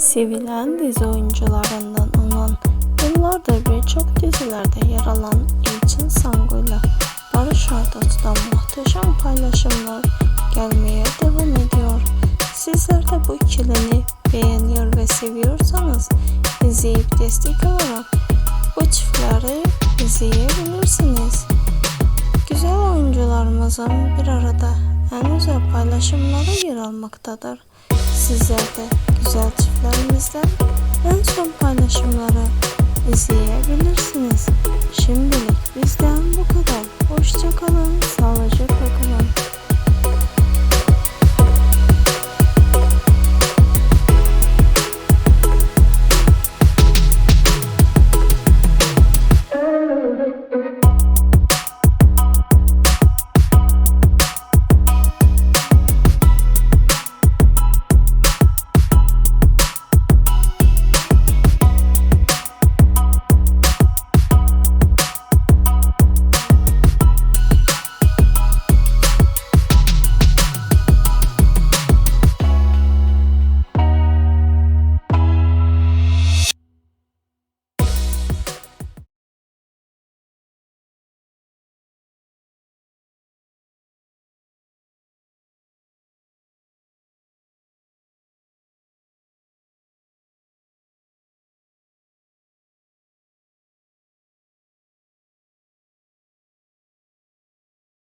Sevilen dizi oyuncularından olan, yıllardır birçok dizilerde yer alan İlçin Sangu'yla Barış Arduç'tan muhteşem paylaşımlar gelmeye devam ediyor. Sizler de bu ikilini beğeniyor ve seviyorsanız izleyip destek olarak bu çiftleri izleyebilirsiniz. Güzel oyuncularımızın bir arada en güzel paylaşımlara yer almaktadır. Sizler de güzel çiftlerimizden en son paylaşımları izleyebilirsiniz. Şimdilik bizden bu kadar.